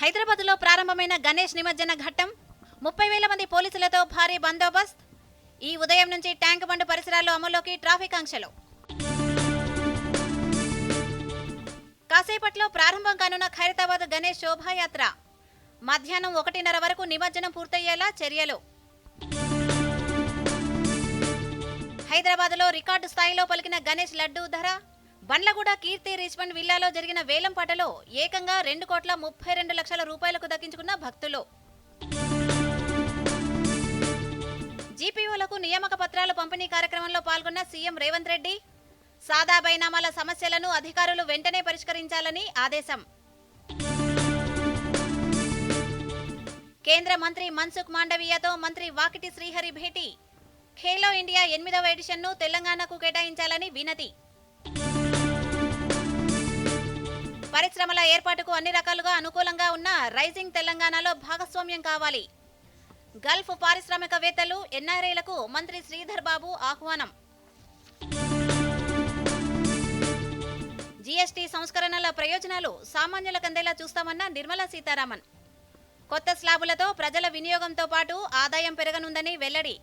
హైదరాబాద్లో ప్రారంభమైన గణేష్ నిమజ్జన ఘట్టం ముప్పై వేల మంది పోలీసులతో భారీ బందోబస్త్. ఈ ఉదయం నుంచి ట్యాంక్ బండ్ పరిసరాల్లో అమల్లోకి ట్రాఫిక్ ఆంక్షలు. కాసేపట్లో ప్రారంభం కానున్న ఖైరతాబాద్ గణేష్ శోభాయాత్ర. మధ్యాహ్నం ఒకటిన్నర వరకు నిమజ్జనం పూర్తయ్యేలా చర్యలు. హైదరాబాద్లో రికార్డు స్థాయిలో పలికిన గణేష్ లడ్డూ ధర బండ్లగూడ కీర్తి రిచ్మండ్ విల్లాలో జరిగిన వేలం పాటలో ఏకంగా రెండు కోట్ల ముప్పై రెండు లక్షల రూపాయలకు దక్కించుకున్న భక్తులు. జీపీఓలకు నియామక పత్రాలు పంపిణీ కార్యక్రమంలో పాల్గొన్న సీఎం రేవంత్ రెడ్డి సాదా బైనామాల సమస్యలను అధికారులు వెంటనే పరిష్కరించాలని ఆదేశం. కేంద్ర మంత్రి మన్సుఖ్ మాండవీయతో మంత్రి వాకిటి శ్రీహరి భేటీ. ఖేలో ఇండియా ఎనిమిదవ ఎడిషన్ను తెలంగాణకు కేటాయించాలని వినతి. పరిశ్రమల ఏర్పాటుకు అన్ని రకాలుగా అనుకూలంగా ఉన్న రైజింగ్ తెలంగాణలో భాగస్వామ్యం కావాలి. గల్ఫ్ పారిశ్రామికవేత్తలు ఎన్ఆర్ఐలకు మంత్రి శ్రీధర్ బాబు ఆహ్వానం. జీఎస్టీ సంస్కరణల ప్రయోజనాలు సామాన్యులకు అందేలా చూస్తామన్న నిర్మలా సీతారామన్. కొత్త స్లాబులతో ప్రజల వినియోగంతో పాటు ఆదాయం పెరగనుందని వెల్లడి.